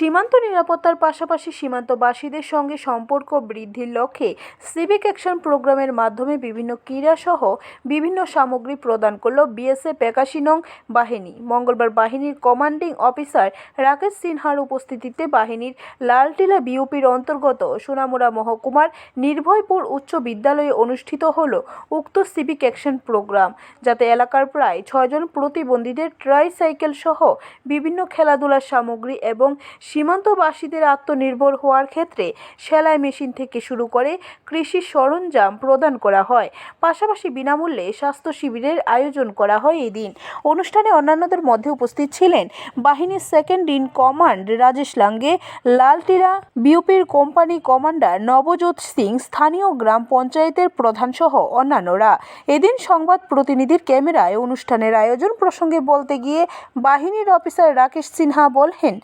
সীমান্ত নিরাপত্তার পাশাপাশি সীমান্তবাসীদের সঙ্গে সম্পর্ক বৃদ্ধির লক্ষ্যে সিভিক অ্যাকশন প্রোগ্রামের মাধ্যমে বিভিন্ন ক্রীড়াসহ বিভিন্ন সামগ্রী প্রদান করল বিএসএফ একাশি নং বাহিনী। মঙ্গলবার বাহিনীর কমান্ডিং অফিসার রাকেশ সিনহার উপস্থিতিতে বাহিনীর লালটিলা বিউপির অন্তর্গত সোনামুড়া মহকুমার নির্ভয়পুর উচ্চ বিদ্যালয়ে অনুষ্ঠিত হল উক্ত সিভিক অ্যাকশন প্রোগ্রাম যাতে এলাকার প্রায় ছয়জন প্রতিবন্ধীদের ট্রাইসাইকেল সহ বিভিন্ন খেলাধুলার সামগ্রী এবং সীমান্তবাসীদের আত্মনির্ভর হওয়ার ক্ষেত্রে সেলাই মেশিন থেকে শুরু করে কৃষি সরঞ্জাম প্রদান করা হয়। পাশাপাশি বিনামূল্যে স্বাস্থ্য শিবিরের আয়োজন করা হয় এই দিন। অনুষ্ঠানে অন্যান্যদের মধ্যে উপস্থিত ছিলেন বাহিনীর second in command Rajesh Lange, লালটিরা বিউপির কোম্পানি কমান্ডার নবজোৎ সিং, স্থানীয় গ্রাম পঞ্চায়েতের প্রধানসহ অন্যান্যরা। এদিন সংবাদ প্রতিনিধির ক্যামেরায় অনুষ্ঠানের আয়োজন প্রসঙ্গে বলতে গিয়ে বাহিনীর অফিসার রাকেশ সিনহা বলেন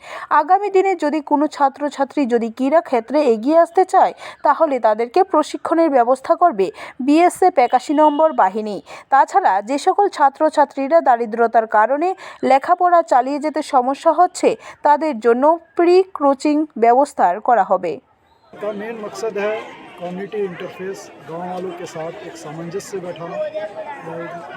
আগামী আগামী দিনে যদি কোনো ছাত্রছাত্রী যদি ক্রীড়া ক্ষেত্রে এগিয়ে আসতে চায়, তাহলে তাদেরকে প্রশিক্ষণের ব্যবস্থা করবে বিএসএফ একাশি নম্বর বাহিনী। তাছাড়া যে সকল ছাত্রছাত্রীরা দারিদ্রতার কারণে লেখাপড়া চালিয়ে যেতে সমস্যা হচ্ছে, তাদের জন্য প্রি ক্রোচিং ব্যবস্থা করা হবে। कम्युनिटी इंटरफेस गाँव वालों के साथ एक सामंजस्य बैठा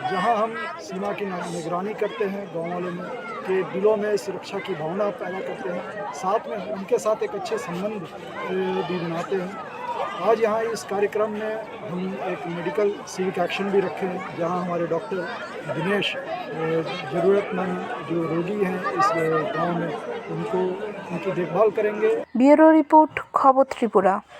जहाँ हम सीमा की निगरानी करते हैं, गाँव वालों में, के दिलों में सुरक्षा की भावना पैदा करते हैं, साथ में उनके साथ एक अच्छे संबंध भी बनाते हैं। आज यहाँ इस कार्यक्रम में हम एक मेडिकल सिविक एक्शन भी रखे हैं, जहाँ हमारे डॉक्टर दिनेश ज़रूरतमंद जो रोगी हैं इस गाँव में, उनको, उनकी देखभाल करेंगे। ब्यूरो रिपोर्ट, खबर त्रिपुरा।